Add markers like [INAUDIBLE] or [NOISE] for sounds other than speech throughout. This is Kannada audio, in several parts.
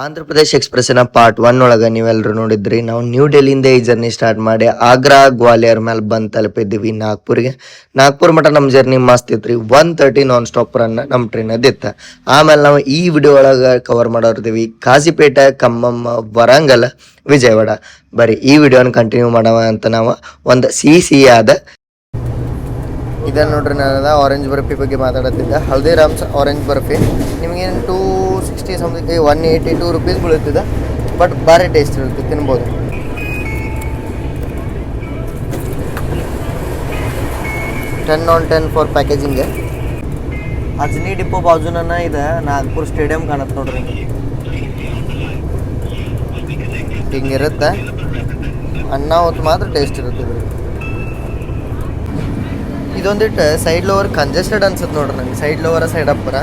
ಆಂಧ್ರ ಪ್ರದೇಶ್ ಎಕ್ಸ್ಪ್ರೆಸ್ಸಿನ ಪಾರ್ಟ್ ಒನ್ ಒಳಗೆ ನೀವೆಲ್ಲರೂ ನೋಡಿದ್ರಿ. ನಾವು ನ್ಯೂ ಡೆಲ್ಲಿಯಿಂದ ಈ ಜರ್ನಿ ಸ್ಟಾರ್ಟ್ ಮಾಡಿ ಆಗ್ರಾ, ಗ್ವಾಲಿಯರ್ ಮೇಲೆ ಬಂದು ತಲುಪಿದ್ದೀವಿ ನಾಗ್ಪುರ್ಗೆ. ನಾಗ್ಪುರ್ ಮಟ ನಮ್ಮ ಜರ್ನಿ ಮಸ್ತ್ ಇತ್ತು ರೀ ಒನ್ ತರ್ಟಿ ನಾನ್ ಸ್ಟಾಪ್ ರನ್ನ ನಮ್ಮ ಟ್ರೈನ್ ಅದಿತ್ತ ಆಮೇಲೆ ನಾವು ಈ ವಿಡಿಯೋ ಒಳಗೆ ಕವರ್ ಮಾಡೋರ್ತೀವಿ ಕಾಸಿಪೇಟೆ ಕಮ್ಮಮ್ಮ ವರಂಗಲ್, ವಿಜಯವಾಡ. ಬರೀ ಈ ವಿಡಿಯೋನ ಕಂಟಿನ್ಯೂ ಮಾಡವ ಅಂತ ನಾವು ಒಂದು ಸಿಹಿ ಸಿಹಿ ಆದ ಇದನ್ನು ನೋಡ್ರಿ ನಾನು ಆರೆಂಜ್ ಬರ್ಫಿ ಬಗ್ಗೆ ಮಾತಾಡತ್ತಿದ್ದೆ. ಹಲ್ದಿರಾಮ್ಸ್ ಆರೆಂಜ್ ಬರ್ಫಿ. ನಿಮಗೇನು two sixty something one eighty two rupees ಬೀಳುತ್ತಿದೆ. ಬಟ್ ಭಾರಿ ಟೇಸ್ಟ್ ಇರುತ್ತೆ, ತಿನ್ಬೋದು. Ten on ten for packaging Ajni depot ಬಾಜುನ ಇದೆ, ನಾಗ್ಪುರ್ ಸ್ಟೇಡಿಯಂ ಕಾಣತ್ತೆ ನೋಡ್ರಿ ಹಿಂಗಿರುತ್ತೆ. ಅನ್ನ ಹೊತ್ತು ಮಾತ್ರ ಟೇಸ್ಟ್ ಇರುತ್ತೆ. ಇದೊಂದಿಟ್ಟು ಸೈಡ್ ಲೋವರ್ ಕಂಜೆಸ್ಟೆಡ್ ಅನ್ಸುತ್ತೆ ನೋಡ್ರಿ ನಂಗೆ ಸೈಡ್ ಲೋವರ ಸೈಡ್ ಅಪ್ಪರ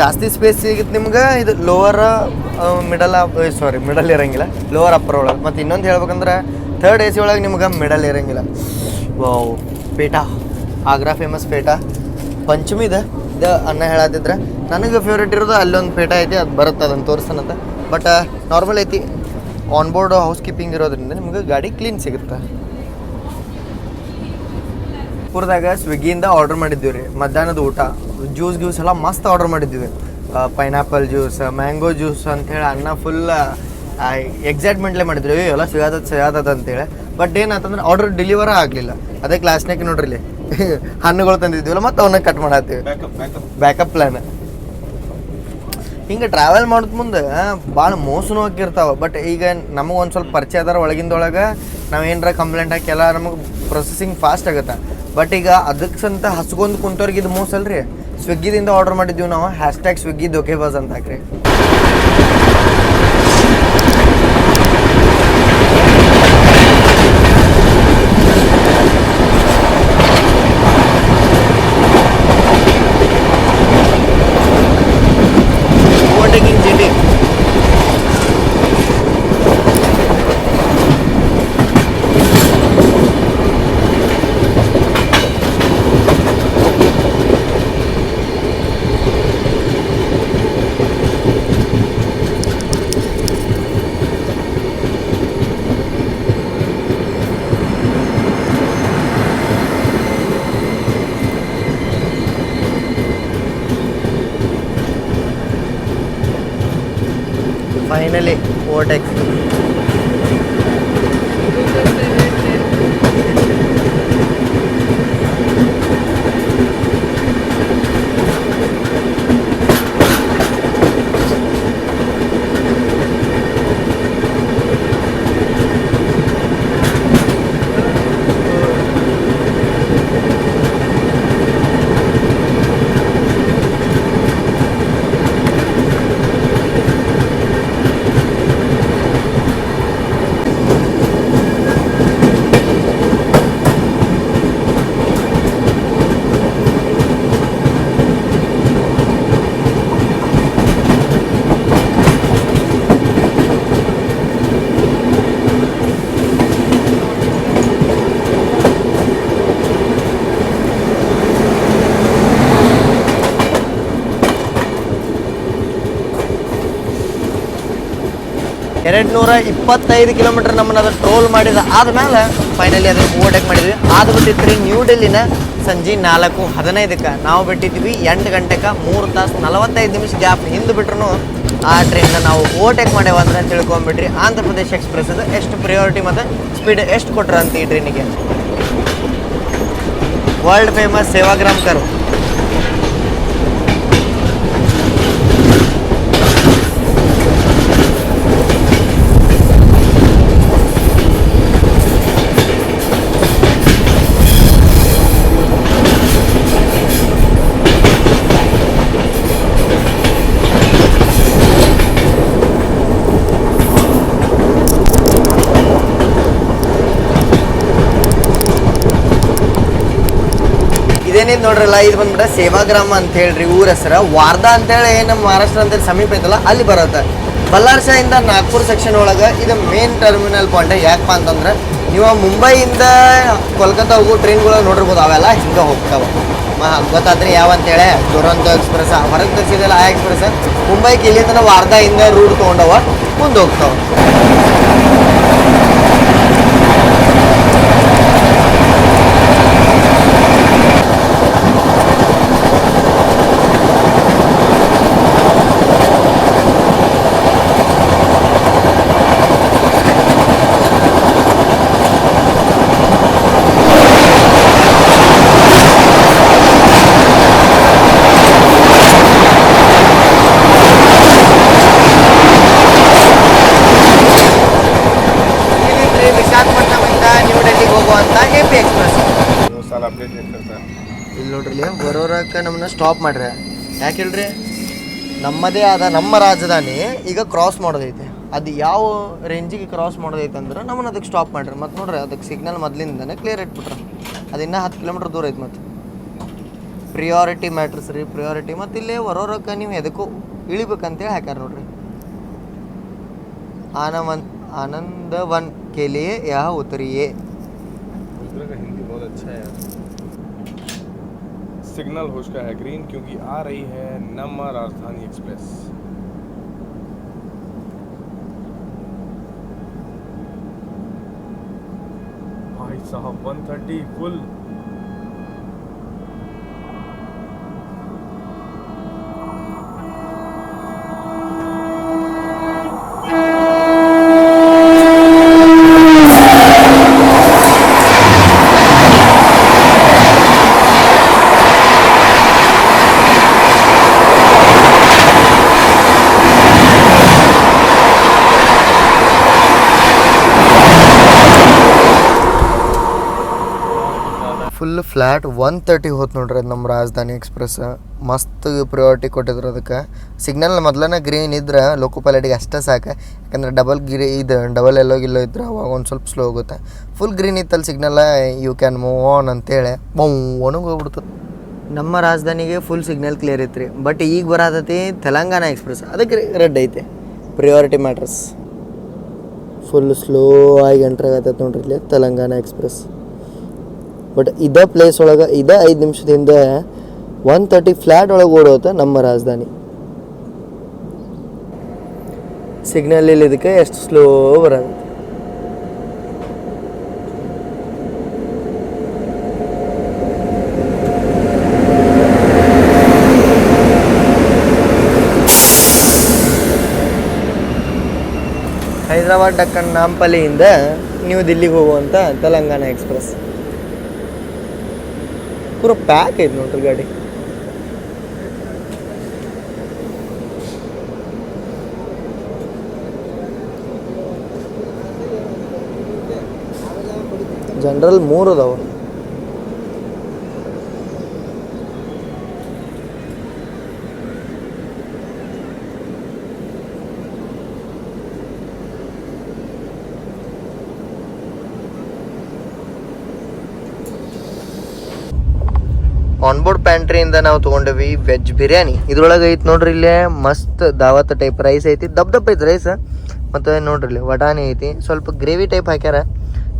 ಜಾಸ್ತಿ ಸ್ಪೇಸ್ ಸಿಗುತ್ತೆ ನಿಮ್ಗೆ? ಇದು ಲೋವರ್ ಮಿಡಲ್ ಸಾರಿ ಮಿಡಲ್ ಇರಂಗಿಲ್ಲ. ಲೋವರ್ ಅಪ್ಪರ್ ಒಳಗೆ. ಮತ್ತು ಇನ್ನೊಂದು ಹೇಳ್ಬೇಕಂದ್ರೆ ಥರ್ಡ್ ಎ ಸಿ ಒಳಗೆ ನಿಮ್ಗೆ ಮಿಡಲ್ ಇರಂಗಿಲ್ಲ. ವಾವ್ ಪೇಟಾ. ಆಗ್ರಾ ಫೇಮಸ್ ಪೇಟಾ. ಪಂಚಮಿ ಇದೆ. ಇದು ಅನ್ನ ಹೇಳತ್ತಿದ್ರೆ ನನಗೆ ಫೇವ್ರೇಟ್ ಇರೋದು ಅಲ್ಲೊಂದು ಪೇಟ ಐತಿ, ಅದು ಬರುತ್ತೆ, ಅದನ್ನು ತೋರಿಸ್ತಾನಂತ ಬಟ್ ನಾರ್ಮಲ್ ಐತಿ. ಆನ್ ಬೋರ್ಡ್ ಹೌಸ್ ಕೀಪಿಂಗ್ ಇರೋದ್ರಿಂದ ನಿಮ್ಗೆ ಗಾಡಿ ಕ್ಲೀನ್ ಸಿಗುತ್ತೆ. ಪುರದಾಗ ಸ್ವಿಗ್ಗಿಯಿಂದ ಆರ್ಡರ್ ಮಾಡಿದ್ದೀವಿ ರೀ ಮಧ್ಯಾಹ್ನದ ಊಟ. ಜ್ಯೂಸ್ ಗ್ಯೂಸ್ ಎಲ್ಲ ಮಸ್ತ್ ಆರ್ಡರ್ ಮಾಡಿದ್ದೀವಿ. ಪೈನಾಪಲ್ ಜ್ಯೂಸ್ ಮ್ಯಾಂಗೋ ಜ್ಯೂಸ್ ಅಂತೇಳಿ ಅನ್ನ ಫುಲ್ ಎಕ್ಸೈಟ್ಮೆಂಟ್ಲೇ ಮಾಡಿದ್ರು. "ಏ, ಎಲ್ಲ ಸಿಗತದ ಅಂತ ಅಂತೇಳಿ ಬಟ್ ಏನಂತಂದ್ರೆ ಆರ್ಡರ್ ಡಿಲಿವರ ಆಗಲಿಲ್ಲ. ಅದೇ ಕ್ಲಾಸ್ನಾಗ ನೋಡ್ರಿ ಇಲ್ಲಿ. [LAUGHS] ಹಣ್ಣುಗಳು ತಂದಿದ್ದೀವಲ್ಲ ಮತ್ತೆ ಅವನ್ನ ಕಟ್ ಮಾಡತ್ತೀವಿ. ಬ್ಯಾಕಪ್ ಪ್ಲ್ಯಾನ್ ಹಿಂಗೆ ಟ್ರಾವೆಲ್ ಮಾಡೋದ್ ಮುಂದೆ ಭಾಳ ಮೋಸನೂ ಆಗಿರ್ತಾವೆ ಬಟ್ ಈಗ ನಮಗೆ ಒಂದು ಸ್ವಲ್ಪ ಪರಿಚಯ ಅದಾರ ಒಳಗಿಂದೊಳಗೆ ನಾವು ಏನಾರ ಕಂಪ್ಲೇಂಟ್ ಹಾಕಿ ಎಲ್ಲ ನಮಗೆ ಪ್ರೊಸೆಸಿಂಗ್ ಫಾಸ್ಟ್ ಆಗುತ್ತೆ. ಬಟ್ ಈಗ ಅದಕ್ಕೆ ಸಂತ ಹಸ್ಗೊಂದು ಕುಂತವ್ರಿಗೆ ಇದು ಮೋಸ ಅಲ್ರಿ? ಸ್ವಿಗ್ಗಿದಿಂದ ಆರ್ಡರ್ ಮಾಡಿದ್ದೀವಿ ನಾವು. ಹ್ಯಾಶ್ಟ್ಯಾಗ್ ಸ್ವಿಗ್ಗಿ ದೊಕೆ ಬಾಸ್ ಅಂತ ಹಾಕ್ರಿ overtaking G T finally overtake ಎರಡು ನೂರ ಇಪ್ಪತ್ತೈದು ಕಿಲೋಮೀಟರ್ ನಮ್ಮನ್ನ ಅದು ಟ್ರೋಲ್ ಮಾಡಿದ. ಆದ್ಮೇಲೆ ಫೈನಲಿ ಅದನ್ನು ಓವರ್ಟೇಕ್ ಮಾಡಿದ್ವಿ. ಆದ ರೀ ನ್ಯೂ ಡೆಲ್ಲಿನ ಸಂಜೆ ನಾಲ್ಕು ಹದಿನೈದಕ್ಕೆ. ನಾವು ಬಿಟ್ಟಿದ್ವಿ ಎಂಟು ಗಂಟೆಗೆ ಮೂರು ತಾಸು ನಲವತ್ತೈದು ನಿಮಿಷ ಗ್ಯಾಪ್ ಹಿಂದೆ ಬಿಟ್ರು ಆ ಟ್ರೈನ್ನ ನಾವು ಓವರ್ಟೇಕ್ ಮಾಡ್ಯಾವ ಅಂದ್ರೆ ತಿಳ್ಕೊಂಬಿಟ್ರಿ. ಆಂಧ್ರ ಪ್ರದೇಶ್ ಎಕ್ಸ್ಪ್ರೆಸ್ ಎಷ್ಟು ಪ್ರಿಯಾರಿಟಿ ಮತ್ತು ಸ್ಪೀಡ್ ಎಷ್ಟು ಕೊಟ್ರ ಅಂತ ಈ ಟ್ರೈನಿಗೆ ವರ್ಲ್ಡ್ ಫೇಮಸ್ ಸೇವಾಗ್ರಾಮ್ ಕರು. ಇದೇನಿದ್ ನೋಡ್ರಲ್ಲ ಇದು ಬಂದ್ಬಿಟ್ಟ ಸೇವಾಗ್ರಾಮ ಅಂತ ಹೇಳ್ರಿ, ಊರ ಹೆಸರ. ವಾರ್ಧಾ ಅಂತೇಳಿ ನಮ್ಮ ಮಹಾರಾಷ್ಟ್ರ ಅಂತೇಳಿ ಸಮೀಪ ಐತಲ್ಲ, ಅಲ್ಲಿ ಬರುತ್ತೆ. ಬಲ್ಲಾರ್ಸಾಯಿಂದ ನಾಗ್ಪುರ್ ಸೆಕ್ಷನ್ ಒಳಗೆ ಇದು ಮೇನ್ ಟರ್ಮಿನಲ್ ಪಾಯಿಂಟ್ ಯಾಕಪ್ಪ ಅಂತಂದ್ರೆ ನೀವು ಮುಂಬೈಯಿಂದ ಕೋಲ್ಕತ್ತಾ ಹೋಗೋ ಟ್ರೈನ್ಗಳು ನೋಡಿರ್ಬೋದು, ಅವೆಲ್ಲ ಹಿಂಗೆ ಹೋಗ್ತಾವೆ. ಗೊತ್ತಾದ್ರೆ ಯಾವ ಅಂತೇಳಿ ದುರಂತ ಎಕ್ಸ್ಪ್ರೆಸ್ ಹೊರಗೆ ತರಿಸಿದೆಲ್ಲ ಆ ಎಕ್ಸ್ಪ್ರೆಸ್ ಮುಂಬೈಗೆ ಇಲ್ಲಿ ತನಕ ಇಂದ ಹಿಂದೆ ರೂಟ್ ತೊಗೊಂಡವ, ಮುಂದೆ ಹೋಗ್ತಾವ. ಸ್ಟಾಪ್ ಮಾಡ್ರಿ. ಯಾಕೆ ಹೇಳ್ರಿ? ನಮ್ಮದೇ ಆದ ನಮ್ಮ ರಾಜಧಾನಿ ಈಗ ಕ್ರಾಸ್ ಮಾಡೋದೈತೆ. ಅದು ಯಾವ ರೇಂಜಿಗೆ ಕ್ರಾಸ್ ಮಾಡೋದೈತೆ ಅಂದ್ರೆ ನಮ್ಮನ್ನ ಅದಕ್ಕೆ ಸ್ಟಾಪ್ ಮಾಡ್ರಿ. ಮತ್ತು ನೋಡ್ರಿ, ಅದಕ್ಕೆ ಸಿಗ್ನಲ್ ಮೊದಲಿಂದನೇ ಕ್ಲಿಯರ್ ಇಟ್ಬಿಟ್ರೆ. ಇನ್ನೂ ಹತ್ತು ಕಿಲೋಮೀಟ್ರ್ ದೂರ ಐತೆ ಮತ್ತು. ಪ್ರಿಯಾರಿಟಿ ಮ್ಯಾಟ್ರಸ್ ರೀ ಪ್ರಿಯಾರಿಟಿ ಮತ್ತು ಇಲ್ಲೇ ಬರೋರಕ್ಕೆ ನೀವು ಎದಕ್ಕೂ ಇಳಿಬೇಕಂತೇಳಿ ಹಾಕ್ಯಾರ ನೋಡ್ರಿ. ಆನವನ್, ಆನಂದವನ್ ಕೆಲಿಯೇ ಯಾ ಉತ್ತರಿಯೇ सिग्नल हो चुका है ग्रीन, क्योंकि आ रही है नम्मा राजधानी एक्सप्रेस। भाई साहब, 130 full full flat one thirty ಹೋತ್ ನೋಡ್ರಿ ಅದು ನಮ್ಮ ರಾಜಧಾನಿ ಎಕ್ಸ್ಪ್ರೆಸ್ ಮಸ್ತ್ ಪ್ರಿಯಾರಿಟಿ ಕೊಟ್ಟಿದ್ರು ಅದಕ್ಕೆ. ಸಿಗ್ನಲ್ ಮೊದಲನೇ ಗ್ರೀನ್ ಇದ್ರೆ ಲೋಕೋ ಪೈಲಟಿಗೆ ಅಷ್ಟೇ ಸಾಕು. ಯಾಕಂದ್ರೆ ಡಬಲ್ ಗ್ರೀ ಇದು ಡಬಲ್ ಎಲ್ಲೋ ಗಿಲ್ಲೋ ಇದ್ರೆ ಅವಾಗ ಒಂದು ಸ್ವಲ್ಪ ಸ್ಲೋ ಹೋಗುತ್ತೆ. Full green ಇತ್ತಲ್ಲಿ signal you can move on ಅಂತೇಳಿ ಒಣಗಿ ಹೋಗ್ಬಿಡ್ತು. ನಮ್ಮ ರಾಜಧಾನಿಗೆ ಫುಲ್ ಸಿಗ್ನಲ್ ಕ್ಲಿಯರ್ ಐತ್ರಿ. ಬಟ್ ಈಗ ಬರತೈತಿ ತೆಲಂಗಾಣ ಎಕ್ಸ್ಪ್ರೆಸ್ ಅದಕ್ಕೆ ರೆಡ್ ಐತೆ. ಪ್ರಿಯಾರಿಟಿ ಮ್ಯಾಟ್ರಸ್ ಫುಲ್ ಸ್ಲೋ ಆಗಿ ಎಂಟ್ರ್ ಆಗತ್ತೈತೆ ನೋಡ್ರಿ ಇಲ್ಲಿ ತೆಲಂಗಾಣ ಎಕ್ಸ್ಪ್ರೆಸ್ ಬಟ್ ಇದೇ ಪ್ಲೇಸ್ ಒಳಗೆ, ಇದೇ ಐದು ನಿಮಿಷದ ಹಿಂದೆ ಒನ್ ತರ್ಟಿ ಫ್ಲ್ಯಾಟ್ ಒಳಗೆ ಓಡೋತ ನಮ್ಮ ರಾಜಧಾನಿ. ಸಿಗ್ನಲ್ ಇಲ್ಲಿ ಇದಕ್ಕೆ ಎಷ್ಟು ಸ್ಲೋ ಬರೋದು ಹೈದರಾಬಾದ್ ಡಕ್ಕನ್ ನಾಂಪಲ್ಲಿಯಿಂದ ನ್ಯೂ ದಿಲ್ಲಿಗೆ ಹೋಗುವಂಥ ತೆಲಂಗಾಣ ಎಕ್ಸ್ಪ್ರೆಸ್. ಪೂರ ಪ್ಯಾಕ್ ಐತೆ ನೋಡ್ರಿ ಗಾಡಿ. ಜನರಲ್ ಮೂರು ಅದಾವ. ಆನ್ ಬೋರ್ಡ್ ಪ್ಯಾಂಟ್ರಿಯಿಂದ ನಾವು ತೊಗೊಂಡೇವಿ ವೆಜ್ ಬಿರಿಯಾನಿ. ಇದ್ರೊಳಗೆ ಐತಿ ನೋಡ್ರಿ ಇಲ್ಲೇ ಮಸ್ತ್ ದಾವತ್ ಟೈಪ್ ರೈಸ್ ಐತಿ. ದಬ್ ದಪ್ಪ ಐತಿ ರೈಸ್ ಮತ್ತು ನೋಡ್ರಿ ಇಲ್ಲಿ ವಟಾಣಿ ಐತಿ. ಸ್ವಲ್ಪ ಗ್ರೇವಿ ಟೈಪ್ ಹಾಕ್ಯಾರ.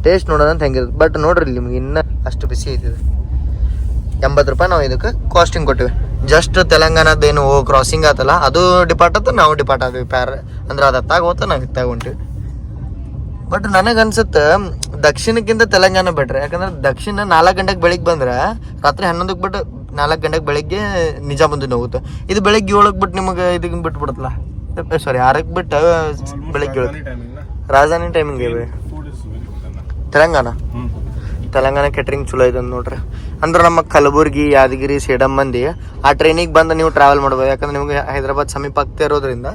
ಟೇಸ್ಟ್ ನೋಡೋದಂತ ಹೆಂಗಿರುತ್ತೆ ಬಟ್ ನೋಡ್ರಿ ನಿಮ್ಗೆ ಇನ್ನೂ ಅಷ್ಟು ಬಿಸಿ ಐತಿ ಎಂಬತ್ತು ರೂಪಾಯಿ ನಾವು ಇದಕ್ಕೆ ಕಾಸ್ಟಿಂಗ್ ಕೊಟ್ಟಿವಿ. ಜಸ್ಟ್ ತೆಲಂಗಾಣದ್ದೇನು ಕ್ರಾಸಿಂಗ್ ಆತಲ್ಲ, ಅದು ಡಿಪಾರ್ಟ್ ಆತ ನಾವು ಡಿಪಾರ್ಟ್ ಆದ್ವಿ. ಪ್ಯಾರ ಅಂದ್ರೆ ಅದು ಹತ್ತಾಗ ಹೋತ ನಾವು ಇತ್ತಾಗ ಹೊಂಟಿವಿ. ಬಟ್ ನನಗೆ ಅನ್ಸುತ್ತೆ, ದಕ್ಷಿಣಕ್ಕಿಂತ ತೆಲಂಗಾಣ ಬೆಟ್ರೆ ಯಾಕಂದ್ರೆ ದಕ್ಷಿಣ ನಾಲ್ಕು ಗಂಟೆಗೆ ಬೆಳಿಗ್ಗೆ ಬಂದ್ರೆ, ರಾತ್ರಿ ಹನ್ನೊಂದಕ್ಕೆ ಬಿಟ್ಟು ನಾಲ್ಕು ಗಂಟೆಗೆ ಬೆಳಿಗ್ಗೆ ನಿಜ ಬಂದು ಹೋಗುತ್ತೆ. ಇದು ಬೆಳಿಗ್ಗೆ ಏಳಕ್ಕೆ ಬಿಟ್ಟು ನಿಮಗೆ ಇದಕ್ಕೆ ಬಿಟ್ಬಿಡುತ್ತಲ್ಲ? ಸಾರಿ ಆರಕ್ಕೆ ಬಿಟ್ಟು ಬೆಳಿಗ್ಗೆ ಏಳು. ರಾಜಧಾನಿ ಟೈಮಿಂಗ್ ಇವೆ ತೆಲಂಗಾಣ? ತೆಲಂಗಾಣ ಕೆಟ್ರಿಂಗ್ ಚಲೋ ಇದೆ ನೋಡ್ರಿ. ಅಂದ್ರೆ ನಮ್ಮ ಕಲಬುರ್ಗಿ, ಯಾದಗಿರಿ, ಸೇಡಂ ಮಂದಿ ಆ ಟ್ರೈನಿಗೆ ಬಂದು ನೀವು ಟ್ರಾವೆಲ್ ಮಾಡ್ಬೋದು. ಯಾಕಂದ್ರೆ ನಿಮಗೆ ಹೈದರಾಬಾದ್ ಸಮೀಪ ಆಗ್ತಾ ಇರೋದ್ರಿಂದ,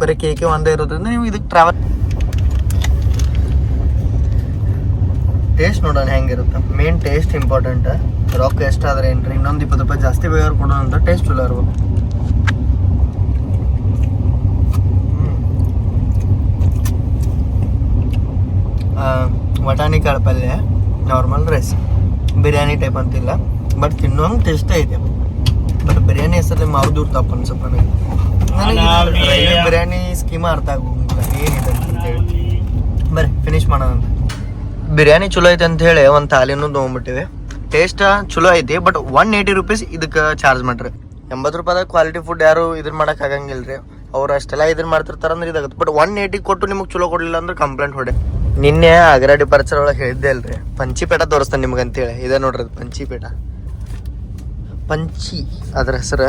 ಬರೀ ಕೆ ಕೆ ಒಂದೇ ಇರೋದ್ರಿಂದ ನೀವು ಇದಕ್ಕೆ ಟ್ರಾವೆಲ್ ಟೇಸ್ಟ್ ನೋಡೋಣ ಹೆಂಗಿರುತ್ತೆ. ಮೇನ್ ಟೇಸ್ಟ್ ಇಂಪಾರ್ಟೆಂಟ್ ರೊಕ್ಕ ಎಷ್ಟಾದ್ರೆ ಏನ್ರಿ? ಇನ್ನೊಂದು ಇಪ್ಪತ್ತು ರೂಪಾಯಿ ಜಾಸ್ತಿ ಬೇಗ ಕೊಡೋಣ ಅಂತ ಟೇಸ್ಟ್ ಚಲೋ ಇರ್ಬೋದು ವಟಾಣಿ ಕಾಳು ಪಲ್ಯ ನಾರ್ಮಲ್ ರೈಸ್ ಬಿರಿಯಾನಿ ಟೈಪ್ ಅಂತಿಲ್ಲ. ಬಟ್ ತಿನ್ನೋಂಗೆ ಟೇಸ್ಟೇ ಇದೆ ಬಟ್ ಬಿರಿಯಾನಿ ಹೆಸರಲ್ಲಿ ಮಾವು ತಪ್ಪ ಅನ್ಸಪ್ಪ ನನಗೆ. ರೈಲ್ವೆ ಬಿರಿಯಾನಿ ಸ್ಕೀಮ ಅರ್ಥ ಆಗೋಂಗಿಲ್ಲ. ಏನಿದೆ ಅಂತ ಹೇಳಿ ಬರ್ರಿ ಫಿನಿಶ್ ಮಾಡೋಣ ಅಂತ. ಬಿರಿಯಾನಿ ಚಲೋ ಐತೆ ಅಂತ ಹೇಳಿ ಒಂದು ಥಾಲಿನೂ ತೊಗೊಂಬಿಟ್ಟಿವಿ ಟೇಸ್ಟ್ ಚಲೋ ಐತಿ ಬಟ್ ಒನ್ ಏಯ್ಟಿ ರುಪೀಸ್ ಇದಕ್ಕೆ ಚಾರ್ಜ್ ಮಾಡ್ರಿ. ಎಂಬತ್ತು ರೂಪಾಯಿದಾಗ ಕ್ವಾಲಿಟಿ ಫುಡ್ ಯಾರು ಇದನ್ನ ಮಾಡಕ್ ಆಗಂಗಿಲ್ಲ ರೀ ಅವ್ರು ಅಷ್ಟೆಲ್ಲ ಇದನ್ನ ಮಾಡ್ತಿರ್ತಾರ ಅಂದ್ರೆ ಇದಾಗುತ್ತೆ. ಬಟ್ ಒನ್ ಏಯ್ಟಿ ಕೊಟ್ಟು ನಿಮಗೆ ಚಲೋ ಕೊಡ್ಲಿಲ್ಲ ಅಂದ್ರೆ ಕಂಪ್ಲೇಂಟ್ ಹೊಡೆ. ನಿನ್ನೆ ಆಗ್ರಾ ಡಿಪಾರ್ಚರ್ ಒಳಗೆ ಹೇಳಿದ್ದೆ ಅಲ್ರಿ. ಪಂಚಿಪೇಟ ತೋರಿಸ್ತಾನೆ ನಿಮ್ಗೆ ಅಂತೇಳಿ ಇದೆ ನೋಡ್ರಿ ಪಂಚಿ ಪೇಟ ಪಂಚಿ ಅದ್ರ ಹೆಸರು.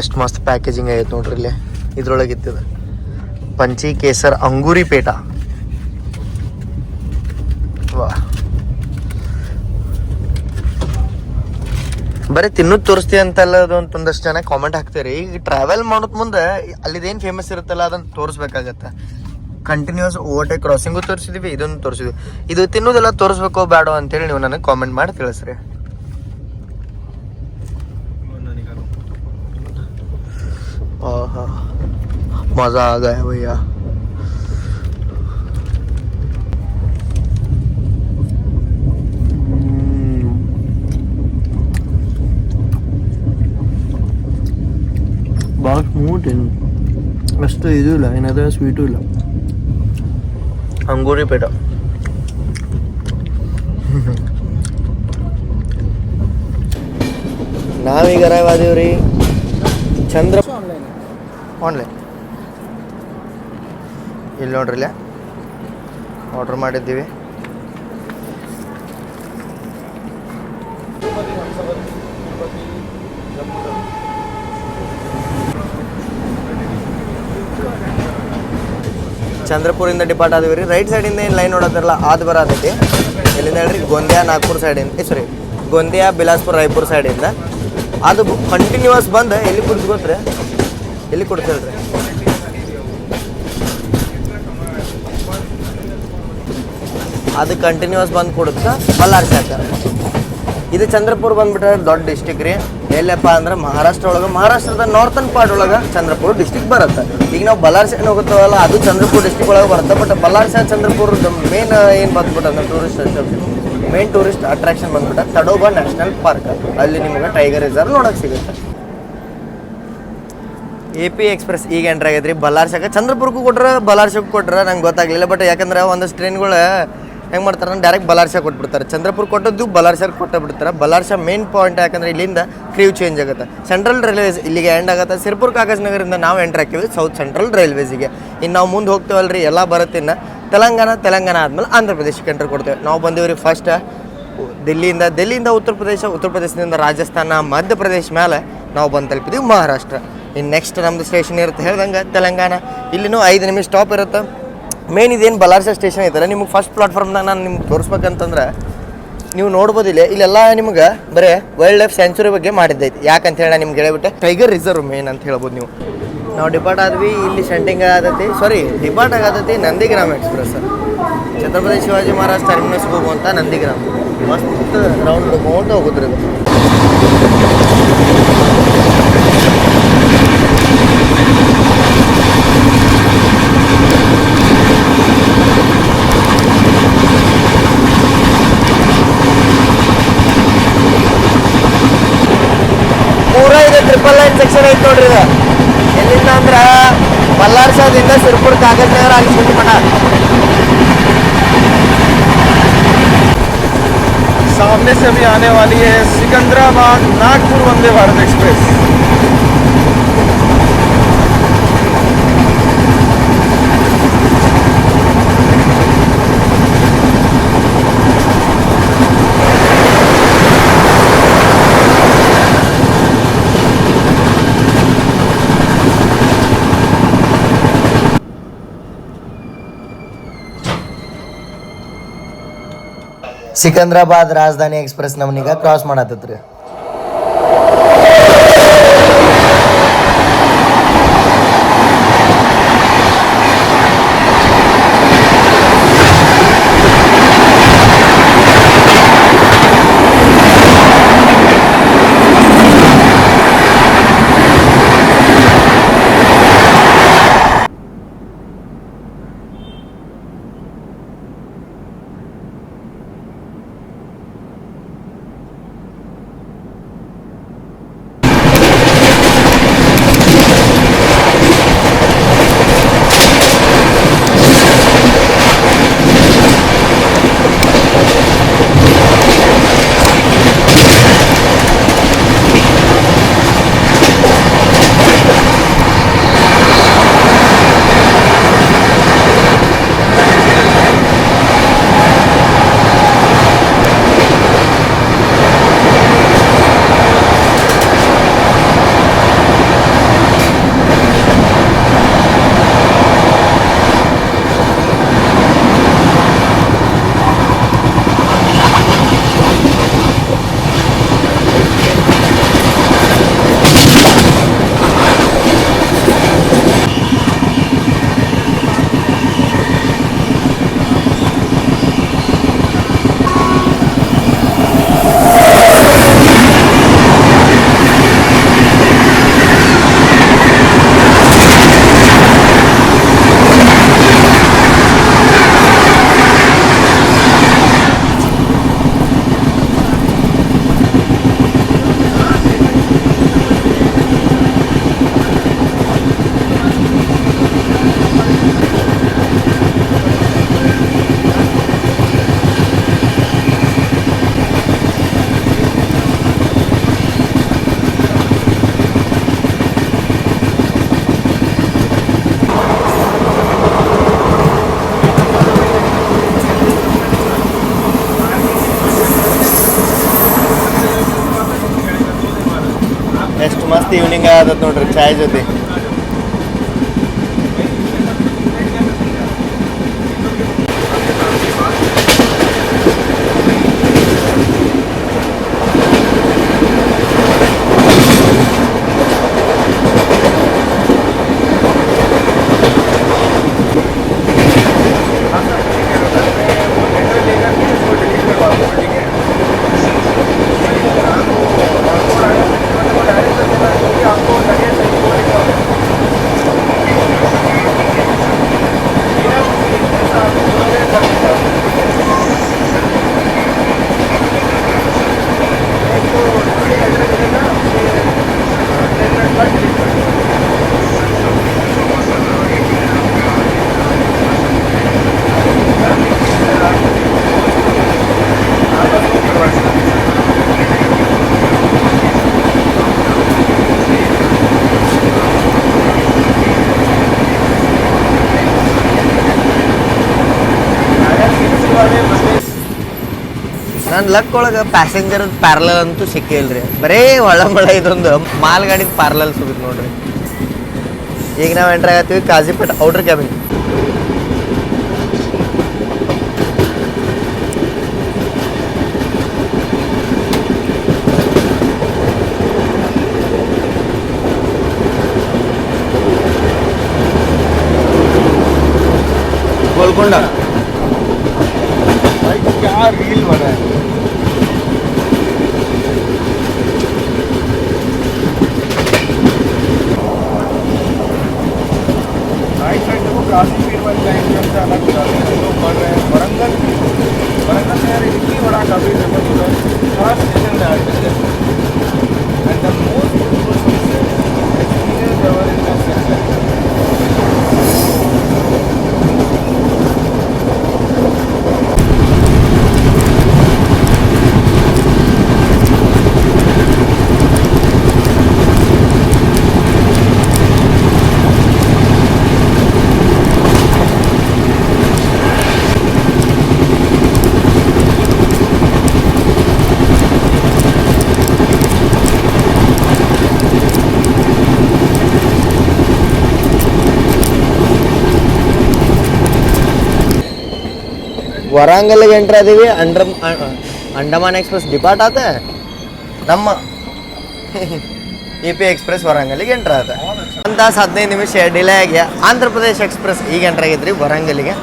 ಎಷ್ಟು ಮಸ್ತ್ ಪ್ಯಾಕೇಜಿಂಗ್ ಆಗೈತೆ ನೋಡ್ರಿ ಇಲ್ಲಿ. ಇದ್ರೊಳಗೆ ಇತ್ತದ ಪಂಚಿ ಕೇಸರ್ ಅಂಗೂರಿ ಪೇಟ. ಅಥವಾ ಬರೀ ತಿನ್ನು ತೋರಿಸ್ತೀವಿ ಅಂತಲ್ಲ ಅದು ಅಂತ ಒಂದಷ್ಟು ಜನ ಕಾಮೆಂಟ್ ಹಾಕ್ತೀರಿ. ಈಗ ಟ್ರಾವೆಲ್ ಮಾಡೋದ್ ಮುಂದೆ ಅಲ್ಲಿದೇನು ಫೇಮಸ್ ಇರುತ್ತಲ್ಲ ಅದನ್ನು ತೋರಿಸ್ಬೇಕಾಗತ್ತೆ. ಕಂಟಿನ್ಯೂಸ್ ಓಟೆ ಕ್ರಾಸಿಂಗು ತೋರಿಸಿದ್ವಿ ಇದನ್ನು ತೋರಿಸಿದ್ವಿ. ಇದು ತಿನ್ನೋದೆಲ್ಲ ತೋರಿಸ್ಬೇಕು ಬೇಡ ಅಂತೇಳಿ ನೀವು ನನಗೆ ಕಾಮೆಂಟ್ ಮಾಡಿ ತಿಳಿಸ್ರಿ. ಓಹೋ. ಮಜಾ ಆಗ ಭಯ್ಯ. ബാസ് സ്മൂട്ടായിരുന്നു ബെസ്റ്റ് ഇതുമില്ല അതിനകത്ത് സ്വീറ്റും ഇല്ല. അങ്കൂറിപ്പേട്ട. ನಾವೀಗ ರೀ ಚಂದ್ರ ಆನ್ಲೈನ್ ಇಲ್ಲಿ ನೋಡ್ರಿಲ್ಲ ಆರ್ಡ್ರ್ ಮಾಡಿದ್ದೀವಿ ಚಂದ್ರಪುರಿಂದ ಡಿಪಾರ್ಟ್ ಆದಿವಿ ರೀ. ರೈಟ್ ಸೈಡಿಂದ ಏನು ಲೈನ್ ನೋಡೋದಿರಲ್ಲ ಆದ್ ಬರತೈತಿ ಎಲ್ಲಿಂದ ಹೇಳ್ರಿ? ಗೊಂದ್ಯಾ ನಾಗ್ಪುರ್ ಸೈಡಿಂದ ಸಾರಿ ಗೊಂದ್ಯಾ, ಬಿಲಾಸ್ಪುರ, ರಾಯಪುರ ಸೈಡಿಂದ ಅದು ಕಂಟಿನ್ಯೂಸ್ ಬಂದು, ಎಲ್ಲಿ ಕುಡ್ಸ್ಕೊತ್ರಿ ಎಲ್ಲಿ ಕೊಡ್ತೀರಿ ಅದು ಕಂಟಿನ್ಯೂಸ್ ಬಂದು ಕೊಡುತ್ತೆ ಬಳ್ಳಾರಿ ಸಾಕ ಇದು ಚಂದ್ರಪುರ ಬಂದ್ಬಿಟ್ರೆ ದೊಡ್ಡ ಡಿಸ್ಟಿಕ್ ರೀ. ಎಲ್ಲಪ್ಪ ಅಂದ್ರೆ ಮಹಾರಾಷ್ಟ್ರ ಒಳಗೆ, ಮಹಾರಾಷ್ಟ್ರದ ನಾರ್ತನ್ ಪಾರ್ಟ್ ಒಳಗೆ ಚಂದ್ರಪುರ ಡಿಸ್ಟಿಕ್ ಬರುತ್ತೆ. ಈಗ ನಾವು ಬಳ್ಳಾರಿ ಸೈಡ್ ಹೋಗುತ್ತವಲ್ಲ, ಅದು ಚಂದ್ರಪುರ ಡಿಸ್ಟಿಕ್ ಒಳಗೆ ಬರುತ್ತೆ. ಬಟ್ ಬಳ್ಳಾರಿ ಚಂದ್ರಪುರ ಮೇನ್ ಏನು ಬಂದ್ಬಿಟ್ಟು ಅಂದ್ರೆ ಟೂರಿಸ್ಟ್ ಮೇನ್ ಟೂರಿಸ್ಟ್ ಅಟ್ರಾಕ್ಷನ್ ಬಂದ್ಬಿಟ್ಟು ತಡೋಬಾ ನ್ಯಾಷನಲ್ ಪಾರ್ಕ್ ಅಲ್ಲಿ ನಿಮಗೆ ಟೈಗರ್ ರಿಸರ್ವ್ ನೋಡೋಕೆ ಸಿಗುತ್ತೆ. ಎ ಪಿ ಎಕ್ಸ್ಪ್ರೆಸ್ ಈಗ ಎಂಟ್ರ್ ಆಗೈತೆ ರೀ ಶಾಖ ಚಂದ್ರಪುರಕ್ಕೂ ಕೊಟ್ರೆ ಶಾಖ ಕೊಟ್ರೆ ನಂಗೆ ಗೊತ್ತಾಗಲಿಲ್ಲ. ಬಟ್ ಯಾಕಂದ್ರೆ ಒಂದಷ್ಟು ಟ್ರೈನ್ಗಳು ಹೆಂಗೆ ಮಾಡ್ತಾರೆ ಡೈರೆಕ್ಟ್ ಶಾಖ ಕೊಟ್ಬಿಡ್ತಾರೆ. ಚಂದ್ರಪುರ ಕೊಟ್ಟದ್ದು ಬಳ್ಳಾರಿ ಕೊಟ್ಟ ಬಿಡ್ತಾರೆ. ಮೇನ್ ಪಾಯಿಂಟ್ ಯಾಕಂದ್ರೆ ಇಲ್ಲಿಂದ ಕ್ರೀವ್ ಚೇಂಜ್ ಆಗುತ್ತೆ. ಸೆಂಟ್ರಲ್ ರೈಲ್ವೇಸ್ ಇಲ್ಲಿಗೆ ಎಂಡ್ ಆಗುತ್ತೆ. ಸಿರ್ಪುರ್ ಕಾಗಜ್ ನಗರಿಂದ ನಾವು ಎಂಟ್ರ್ ಹಾಕಿವಿ ಸೌತ್ ಸೆಂಟ್ರಲ್ ರೈಲ್ವೇಸಿಗೆ ಇನ್ನು ನಾವು ಮುಂದೆ ಹೋಗ್ತೇವಲ್ರಿ, ಎಲ್ಲ ಬರುತ್ತಿನ್ನ ತೆಲಂಗಾಣ ತೆಲಂಗಾಣ ಆದ್ಮೇಲೆ ಆಂಧ್ರ ಪ್ರದೇಶಕ್ಕೆ ಎಂಟ್ರ್ ಕೊಡ್ತೇವೆ. ನಾವು ಬಂದೀವಿ ರೀ ಫಸ್ಟ್ ದಿಲ್ಲಿಯಿಂದ ದಿಲ್ಲಿಯಿಂದ ಉತ್ತರ ಪ್ರದೇಶ, ಉತ್ತರ ಪ್ರದೇಶದಿಂದ ರಾಜಸ್ಥಾನ ಮಧ್ಯಪ್ರದೇಶ ಮೇಲೆ ನಾವು ಬಂದು ತಲುಪಿದೀವಿ ಮಹಾರಾಷ್ಟ್ರ. ಇನ್ನು ನೆಕ್ಸ್ಟ್ ನಮ್ಮದು ಸ್ಟೇಷನ್ ಇರುತ್ತೆ ಹೇಳ್ದಂಗೆ, ತೆಲಂಗಾಣ. ಇಲ್ಲಿನೂ ಐದು ನಿಮಿಷ ಸ್ಟಾಪ್ ಇರುತ್ತೆ. ಮೇನ್ ಇದೇನು ಬಲಾರ್ಸ ಸ್ಟೇಷನ್ ಐತಲ್ಲ, ನಿಮಗೆ ಫಸ್ಟ್ ಪ್ಲಾಟ್ಫಾರ್ಮ್ದಾಗ ನಾನು ನಿಮ್ಗೆ ತೋರಿಸ್ಬೇಕಂತಂದ್ರೆ, ನೀವು ನೋಡ್ಬೋದಿಲ್ಲ ಇಲ್ಲಿ. ಇಲ್ಲೆಲ್ಲ ನಿಮ್ಗೆ ಬರೀ ವೈಲ್ಡ್ ಲೈಫ್ ಸ್ಯಾಂಚುರಿ ಬಗ್ಗೆ ಮಾಡಿದ್ದೈತಿ ಯಾಕಂತ ಹೇಳಿ ನಾನು ನಿಮ್ಗೆ ಹೇಳ್ಬಿಟ್ಟೆ. ಟೈಗರ್ ರಿಸರ್ವ್ ಮೇನ್ ಅಂತ ಹೇಳ್ಬೋದು ನೀವು. ನಾವು ಡಿಪಾರ್ಟ್ ಆದ್ವಿ, ಇಲ್ಲಿ ಸೆಂಟಿಂಗ್ ಆಗತೈತಿ. ಸಾರಿ ಡಿಪಾರ್ಟ್ ಆಗತೈತಿ ನಂದಿಗ್ರಾಮ್ ಎಕ್ಸ್ಪ್ರೆಸ್ ಛತ್ರಪತಿ ಶಿವಾಜಿ ಮಹಾರಾಜ್ ಟರ್ಮಿನಸ್ಗೆ ಹೋಗುವಂಥ ನಂದಿಗ್ರಾಮ್. ಮಸ್ತ್ ರೌಂಡ್ ಹೋಗ್ಕೊಂತ ಹೋಗುದ್ರಿ ಇದು ಪೂರಾ ಇದು ಟ್ರಿಪಲ್ ಲೈನ್ ಸೆಕ್ಷನ್ ಐತೆ ನೋಡ್ರಿ ಇದು ಎಲ್ಲಿಂದ ಅಂದ್ರ ಬಲ್ಲಾರ್ಸದಿಂದ ಸಿರ್ಪುರ್ ಕಾಗಜ್ ನಗರ ಅಲ್ಲಿ ಸುತ್ತಿ ಮಠ सामने से अभी आने वाली है सिकंदराबाद नागपुर वंदे भारत एक्सप्रेस ಸಿಕಂದ್ರಾಬಾದ್ ರಾಜಧಾನಿ ಎಕ್ಸ್ಪ್ರೆಸ್ ನಮ್ಮನೀಗ ಕ್ರಾಸ್ ಮಾಡತ್ತತ್ರಿ ಆಗತ್ ನೋಡ್ರಿ ಚಾಯ್ ಜೊತೆ. ನನ್ನ ಲಕ್ ಒಳಗೆ ಪ್ಯಾಸೆಂಜರ್ ಪ್ಯಾರಲಲ್ ಅಂತೂ ಸಿಕ್ಕೇ ಇಲ್ರಿ ಬರೇ ಒಳಮಳ ಇದೊಂದು ಮಾಲ್ ಗಾಡಿ ಪ್ಯಾರಲಲ್ ಸಿಗುತ್ತೆ ನೋಡ್ರಿ ಈಗ ನಾವು ಎಂಟ್ರ್ ಆಗತ್ತೀವಿ ಕಾಜಿಪೇಟ್ ಔಟ್ರ್ ಕ್ಯಾಬಿನ್ ಗೋಲ್ಕೊಂಡ भाई क्या रील बना है साइड देखो काशी पीर बन जाएँगे हमसे अलग हो जाते हैं लोग बढ़ रहे हैं। वरंगल वरंगल में यार इतनी बड़ा काफ़ी फ़ेमस रहा है। ವರಾಂಗಲ್ಗೆ ಎಂಟ್ರ್ ಅದೀವಿ ಅಂಡ್ರ, ಅಂಡಮಾನ್ ಎಕ್ಸ್ಪ್ರೆಸ್ ಡಿಪಾರ್ಟ್ ಆತ. ನಮ್ಮ ಎ ಪಿ ಎಕ್ಸ್ಪ್ರೆಸ್ ವರಂಗಲ್ಲಿಗೆ ಎಂಟ್ರ್ ಆತ. ಒಂದು ತಾಸು ಹದಿನೈದು ನಿಮಿಷ ಡಿಲೇ ಆಗಿ ಆಂಧ್ರ ಪ್ರದೇಶ್ ಎಕ್ಸ್ಪ್ರೆಸ್ ಈಗ ಎಂಟ್ರ್ ಆಗಿದ್ರಿ ವರಂಗಲ್ಲಿಗೆ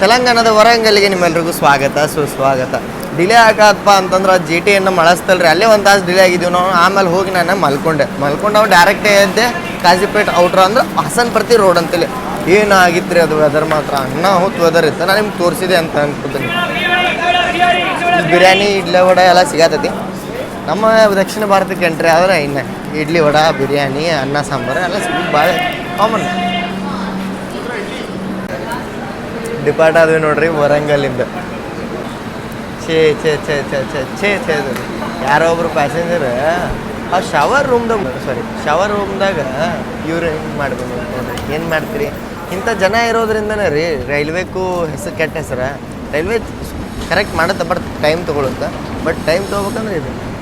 ತೆಲಂಗಾಣದ ವರಂಗಲ್ಲಿಗೆ ನಿಮ್ಮೆಲ್ರಿಗೂ ಸ್ವಾಗತ, ಸುಸ್ವಾಗತ. ಡಿಲೇ ಆಗತ್ತಪ್ಪ ಅಂತಂದ್ರೆ ಜಿ ಟಿ ಅನ್ನು ಮಳಸ್ತಲ್ರಿ. ಅಲ್ಲೇ ಒಂದು ತಾಸು ಡಿಲೇ ಆಗಿದ್ದೀವಿ ನಾವು. ಆಮೇಲೆ ಹೋಗಿ ನಾನು ಮಲ್ಕೊಂಡೆ. ಮಲ್ಕೊಂಡು ನಾವು ಡೈರೆಕ್ಟ್ ಎದ್ದೆ ಕಾಜಿಪೇಟ್ ಔಟ್ರ್ ಅಂದ್ರೆ ಹಸನ್ ಪ್ರತಿ ರೋಡ್ ಅಂತೇಳಿ. ಏನು ಆಗಿತ್ರಿ ಅದು ವೆದರ್ ಮಾತ್ರ? ಅನ್ನ ಹೊತ್ತು ವೆದರ್ ಇತ್ತು. ನಾನು ನಿಮ್ಗೆ ತೋರಿಸಿದೆ ಅಂತ ಅನ್ಕೋತೀನಿ. ಬಿರಿಯಾನಿ, ಇಡ್ಲಿ ವಡೆ ಎಲ್ಲ ಸಿಗತ್ತೈತಿ ನಮ್ಮ ದಕ್ಷಿಣ ಭಾರತಕ್ಕೆ ಎಂಟ್ರಿ ಆದರೆ ಇನ್ನ ಇಡ್ಲಿ ವಡೆ, ಬಿರಿಯಾನಿ, ಅನ್ನ, ಸಾಂಬಾರು ಎಲ್ಲ ಸಿಗೋದು ಭಾಳ ಕಾಮನ್ ಡಿಪಾರ್ಟ್ ಆದ್ವಿ ನೋಡ್ರಿ ವರಂಗಲ್ಲಿಂದ ಛೇ ಛೇ ಛೇ ಛೇ ಛೇ ಛೇ ಛೇ. ಯಾರೋ ಒಬ್ರು ಪ್ಯಾಸೆಂಜರ್ ಆ ಶವರ್ ರೂಮ್ದಾಗ ಸಾರಿ ಶವರ್ ರೂಮ್ದಾಗ ಇವ್ರು ಹಿಂಗೆ ಮಾಡ್ಬೋದು ಏನು ಮಾಡ್ತೀರಿ? ಇಂಥ ಜನ ಇರೋದ್ರಿಂದನೇ ರೀ ರೈಲ್ವೆಗೂ ಹೆಸರು ಕೆಟ್ಟ ಹೆಸರು. ರೈಲ್ವೆ ಕರೆಕ್ಟ್ ಮಾಡುತ್ತೆ, ಬಟ್ ಟೈಮ್ ತೊಗೊಳುತ್ತೆ. ಬಟ್ ಟೈಮ್ ತೊಗೋಬೇಕಂದ್ರೆ ಇದು.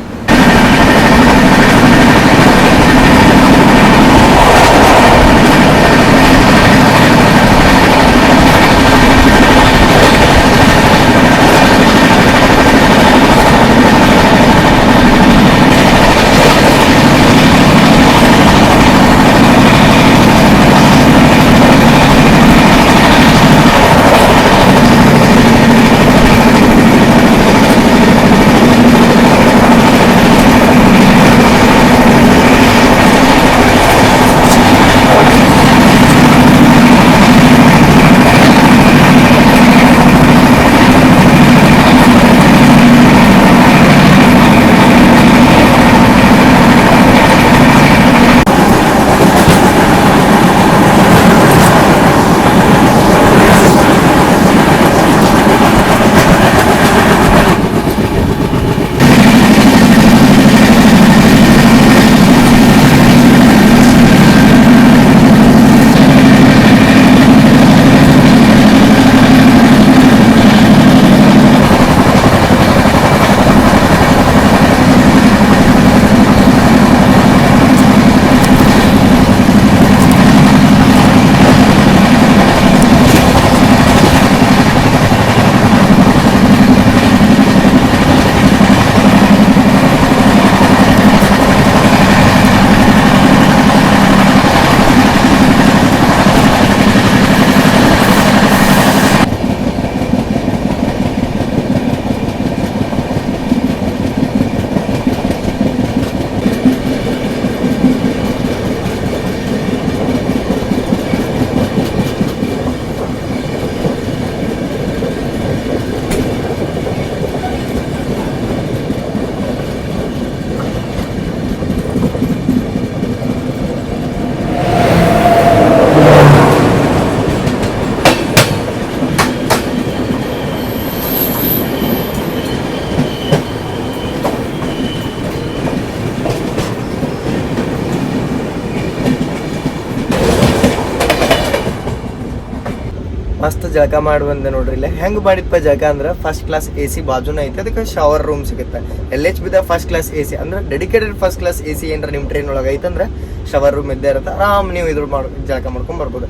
ಮಸ್ತ್ ಜಳಕ ಮಾಡಿ ಬಂದೆ ನೋಡ್ರಿ. ಇಲ್ಲ ಹೆಂಗ್ ಮಾಡಿದ್ಪ ಜಳಕ ಅಂದ್ರೆ ಫಸ್ಟ್ ಕ್ಲಾಸ್ ಎ ಸಿ ಬಾಜುನ ಐತೆ. ಅದಕ್ಕೆ ಶವರ್ ರೂಮ್ ಸಿಗುತ್ತೆ. ಎಲ್ ಎಚ್ ಬಿದ ಫಸ್ಟ್ ಕ್ಲಾಸ್ ಎ ಸಿ ಅಂದ್ರೆ dedicated first class A C ಏನಾರ ನಿಮ್ಮ ಟ್ರೈನ್ ಒಳಗೆ ಐತಂದ್ರೆ ಶವರ್ ರೂಮ್ ಇದ್ದೇ ಇರುತ್ತೆ. ಆರಾಮ್ ನೀವು ಇದ್ರ ಮಾಡ್, ಜಳಕ ಮಾಡ್ಕೊಂಡ್ ಬರ್ಬೋದು.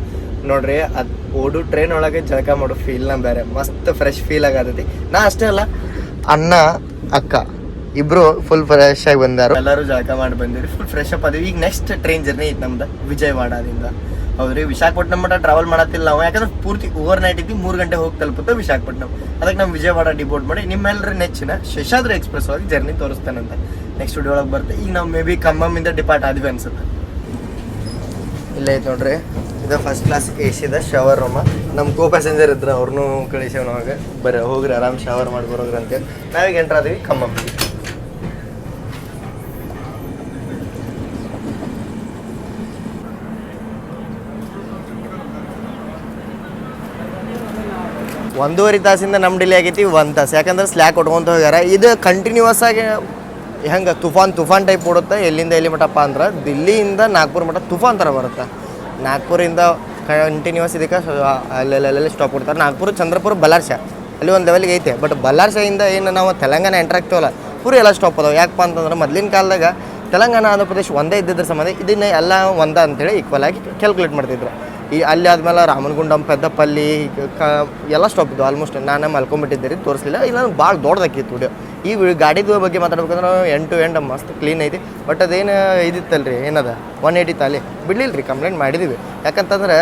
ನೋಡ್ರಿ, ಅದು ಓಡು ಟ್ರೈನ್ ಒಳಗೆ ಜಳಕ ಮಾಡೋ ಫೀಲ್ನ ಬೇರೆ. ಮಸ್ತ್ ಫ್ರೆಶ್ ಫೀಲ್ ಆಗತೈತಿ. ನಾ ಅಷ್ಟೇ ಅಲ್ಲ, ಅಣ್ಣ, ಅಕ್ಕ, ಇಬ್ರು ಫುಲ್ ಫ್ರೆಶ್ ಆಗಿ ಬಂದಾರ. ಎಲ್ಲರೂ ಜಳಕ ಮಾಡಿ ಬಂದಿರಿ. ಫುಲ್ ಫ್ರೆಶ್ ಅಪ್ ಅದೇ ಈಗ ನೆಕ್ಸ್ಟ್ ಟ್ರೈನ್ ಜರ್ನಿ ಐತೆ ನಮ್ದು. ವಿಜಯವಾಡದಿಂದ. ಹೌದ್ರಿ? ವಿಶಾಖಪಟ್ಟಣಂ ಮಟ್ಟ ಟ್ರಾವೆಲ್ ಮಾಡತ್ತಿಲ್ಲ ನಾವು. ಯಾಕಂದ್ರೆ ಪೂರ್ತಿ ಓವರ್ ನೈಟ್ ಇದ್ದು ಮೂರು ಗಂಟೆ ಹೋಗಿ ತಲುಪುತ್ತೆ ವಿಶಾಖಪಟ್ಟಣಂ ಅದಕ್ಕೆ ನಾವು ವಿಜಯವಾಡ ಡಿಪೋರ್ಟ್ ಮಾಡಿ ನಿಮ್ಮೆಲ್ಲರ ನೆಚ್ಚಿನ ಶೇಷಾದ್ರಿ ಎಕ್ಸ್ಪ್ರೆಸ್ ಒಳಗೆ ಜರ್ನಿ ತೋರಿಸ್ತಾನಂತ ನೆಕ್ಸ್ಟ್ ವಿಡಿಯೋ ಒಳಗೆ ಬರುತ್ತೆ. ಈಗ ನಾವು ಮೇ ಬಿ ಇಂದ ಡಿಪಾರ್ಟ್ ಆದ್ವಿ ಅನ್ಸುತ್ತೆ. ಇಲ್ಲ ಐತೆ ನೋಡ್ರಿ. ಇದು ಫಸ್ಟ್ ಕ್ಲಾಸ್ ಎ ಸಿದ ಶವರ್ ರೂಮ ನಮ್ಮ ಕೋ ಪ್ಯಾಸೆಂಜರ್ ಇದ್ರೆ ಅವ್ರನ್ನೂ ಕಳಿಸ್ಯಾವ ನಾವಾಗ ಬರ್ರಿ ಹೋಗ್ರಿ, ಆರಾಮ್ ಶವರ್ ಮಾಡಿ ಬರೋಗ್ರಿ ಅಂತೇಳಿ ನಾವೀಗ ಎಂಟ್ರ್ ಆದ್ವಿ ಖಮ್ಮಮ್ಮಿಗೆ ಒಂದೂವರೆ ತಾಸಿಂದ ನಮ್ಮ ಡಿಲೇ ಆಗೈತಿ, ಒಂದು ತಾಸು. ಯಾಕಂದ್ರೆ ಸ್ಲ್ಯಾಕ್ ಕೊಟ್ಕೊಂತ ಹೋಗ್ಯಾರ. ಇದು ಕಂಟಿನ್ಯೂಸ್ ಆಗಿ ಹೆಂಗೆ ತುಫಾನ್ ತುಫಾನ್ ಟೈಪ್ ಓಡುತ್ತೆ, ಎಲ್ಲಿಂದ ಎಲ್ಲಿ ಮಟಪ್ಪ ಅಂದ್ರೆ ದಿಲ್ಲಿಯಿಂದ ನಾಗ್ಪುರ್ ಮಟ್ಟ ತುಫಾನ್ ಥರ ಬರುತ್ತೆ. ನಾಗ್ಪುರಿಂದ ಕಂಟಿನ್ಯೂಸ್ ಇದಕ್ಕೆ ಅಲ್ಲೆಲ್ಲೆಲ್ಲಿ ಸ್ಟಾಪ್ ಕೊಡ್ತಾರೆ. ನಾಗ್ಪುರ, ಚಂದ್ರಪುರ ಬಲಾರ್ಷ ಅಲ್ಲಿ ಒಂದು ಲೆವೆಲ್ಗೆ ಐತೆ. ಬಟ್ ಬಲ್ಲಾರ್ಷೆಯಿಂದ ಏನು ನಾವು ತೆಲಂಗಾಣ ಎಂಟ್ರ್ ಆಗ್ತೀವಲ್ಲ, ಪೂರಿ ಎಲ್ಲ ಸ್ಟಾಪ್ ಅದಾವೆ. ಯಾಕಪ್ಪ ಅಂತಂದ್ರೆ ಮೊದಲಿನ ಕಾಲದಾಗ ತೆಲಂಗಾಣ, ಆಂಧ್ರ ಪ್ರದೇಶ ಒಂದೇ ಇದ್ದಿದ್ರ ಸಂಬಂಧ ಇದನ್ನ ಎಲ್ಲ ಒಂದ ಅಂತೇಳಿ ಈಕ್ವಲ್ ಆಗಿ ಕ್ಯಾಲ್ಕುಲೇಟ್ ಮಾಡ್ತಿದ್ರು. ಈ ಅಲ್ಲಿ ಆದ್ಮೇಲೆ ರಾಮನಗುಂಡಂ, ಪೆದ್ದಪಲ್ಲಿ, ಕ, ಎಲ್ಲ ಸ್ಟಾಪ್ ಇದ್ದು ಆಲ್ಮೋಸ್ಟ್ ನಾನು ಮಲ್ಕೊಂಬಿಟ್ಟಿದ್ದೆ ರೀ, ತೋರಿಸಲಿಲ್ಲ. ಇಲ್ಲ ಭಾಳ ದೊಡ್ಡದಾಕಿತ್ತು ವಿಡಿಯೋ ಈ ಗಾಡಿದು ಬಗ್ಗೆ ಮಾತಾಡ್ಬೇಕಂದ್ರೆ ಎಂಟು ಎಂಡ್ ಮಸ್ತ್ ಕ್ಲೀನ್ ಐತಿ. ಬಟ್ ಅದೇನು ಇದಿತ್ತಲ್ರಿ, ಏನದ? One eighty thali. ಬಿಡ್ಲಿಲ್ಲ ರೀ ಕಂಪ್ಲೇಂಟ್ ಮಾಡಿದ್ದೀವಿ ಯಾಕಂತಂದ್ರೆ